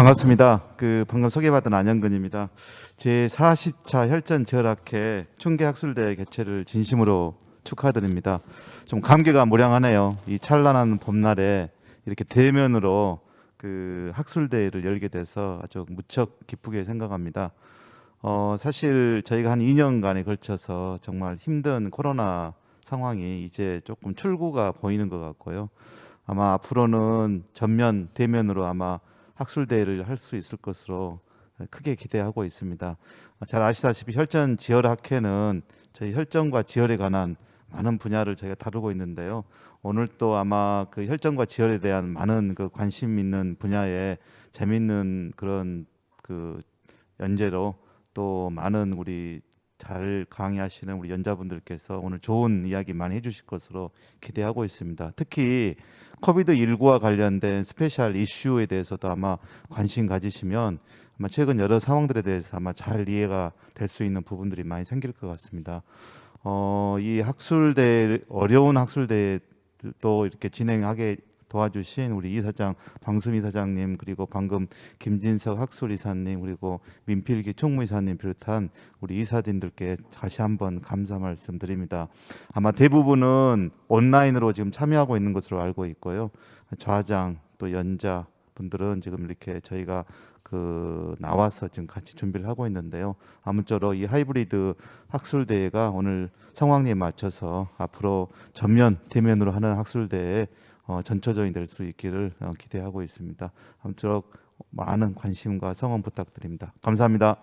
반갑습니다. 그 방금 소개받은 안영근입니다. 제 40차 혈전 지혈학회 충계 학술대 개최를 진심으로 축하드립니다. 좀 감개가 무량하네요. 이 찬란한 봄날에 이렇게 대면으로 그 학술대회를 열게 돼서 아주 무척 기쁘게 생각합니다. 어, 사실 저희가 한 2년간에 걸쳐서 정말 힘든 코로나 상황이 이제 조금 출구가 보이는 것 같고요. 아마 앞으로는 전면 대면으로 아마 학술 대회를 할 수 있을 것으로 크게 기대하고 있습니다. 잘 아시다시피 혈전 지혈 학회는 저희 혈전과 지혈에 관한 많은 분야를 저희가 다루고 있는데요. 오늘 또 아마 그 혈전과 지혈에 대한 많은 그 관심 있는 분야에 재밌는 그런 그 연재로 또 많은 우리 잘 강의하시는 우리 연자분들께서 오늘 좋은 이야기 많이 해주실 것으로 기대하고 있습니다. 특히 코비드 19와 관련된 스페셜 이슈에 대해서도 아마 관심 가지시면 아마 최근 여러 상황들에 대해서 아마 잘 이해가 될 수 있는 부분들이 많이 생길 것 같습니다. 어, 이 학술대 어려운 학술대도 이렇게 진행하게 도와주신 우리 이사장 방수미 이사장님 그리고 방금 김진석 학술 이사님 그리고 민필기 총무이사님 비롯한 우리 이사진들께 다시 한번 감사 말씀드립니다. 아마 대부분은 온라인으로 지금 참여하고 있는 것으로 알고 있고요. 좌장 또 연자 분들은 지금 이렇게 저희가 그 나와서 지금 같이 준비를 하고 있는데요. 아무쪼록 이 하이브리드 학술 대회가 오늘 상황에 맞춰서 앞으로 전면 대면으로 하는 학술 대회 어, 전초전이 될 수 있기를 어, 기대하고 있습니다. 아무쪼록 많은 관심과 성원 부탁드립니다. 감사합니다.